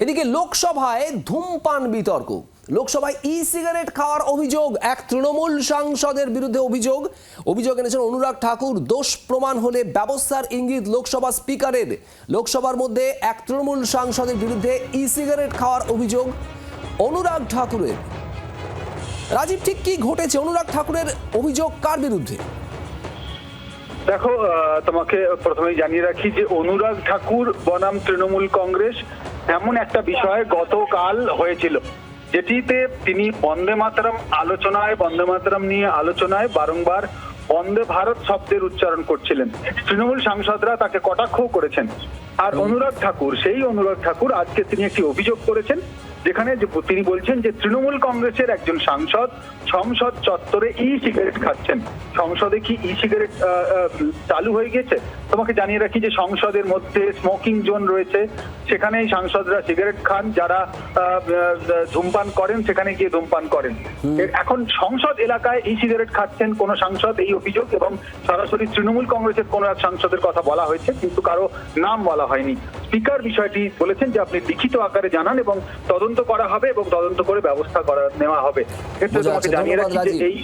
এদিকে লোকসভায় ধূমপান বিতর্ক। লোকসভায় ই সিগারেট খাওয়ার অভিযোগ, এক তৃণমূল সাংসদের বিরুদ্ধে অভিযোগ। অভিযোগ এনেছেন অনুরাগ ঠাকুর, দোষ প্রমাণ হলে ব্যবস্থার ইঙ্গিত লোকসভা স্পিকারের। লোকসভার মধ্যে এক তৃণমূল সাংসদের বিরুদ্ধে ই সিগারেট খাওয়ার অভিযোগ অনুরাগ ঠাকুরের। রাজীব, ঠিক কি ঘটেছে? অনুরাগ ঠাকুরের অভিযোগ কার বিরুদ্ধে? দেখো তোমাকে প্রথমেই জানিয়ে রাখি যে অনুরাগ ঠাকুর বনাম তৃণমূল কংগ্রেস এমন একটা বিষয় গতকাল হয়েছিল যেটিতে তিনি বন্দে মাতরম আলোচনায় বন্দে মাতরম নিয়ে আলোচনায় বারংবার বন্দে ভারত শব্দের উচ্চারণ করছিলেন। তৃণমূল সাংসদরা তাকে কটাক্ষ করেছেন। আর অনুরাগ ঠাকুর সেই অনুরাগ ঠাকুর আজকে তিনি একটি অভিযোগ করেছেন যেখানে তিনি বলছেন যে তৃণমূল কংগ্রেসের একজন সাংসদ সংসদ চত্বরে ই সিগারেট খাচ্ছেন। সংসদে কি ই সিগারেট চালু হয়ে গেছে? তোমাকে জানিয়ে রাখি যে সংসদের মধ্যে স্মোকিং জোন রয়েছে। সেখানেই সাংসদরা সিগারেট খান যারা ধূমপান করেন সেখানে গিয়ে ধূমপান করেন। এখন সংসদ এলাকায় ই সিগারেট খাচ্ছেন কোন সাংসদ এই অভিযোগ এবং সরাসরি তৃণমূল কংগ্রেসের কোন এক সাংসদের কথা বলা হয়েছে কিন্তু কারও নাম বলা হয়নি। স্পিকার বিষয়টি বলেছেন যে আপনি লিখিত আকারে জানান এবং তদন্ত করা হবে এবং তদন্ত করে ব্যবস্থা করা নেওয়া হবে এর জন্য জানিয়ে রাখি যে। এই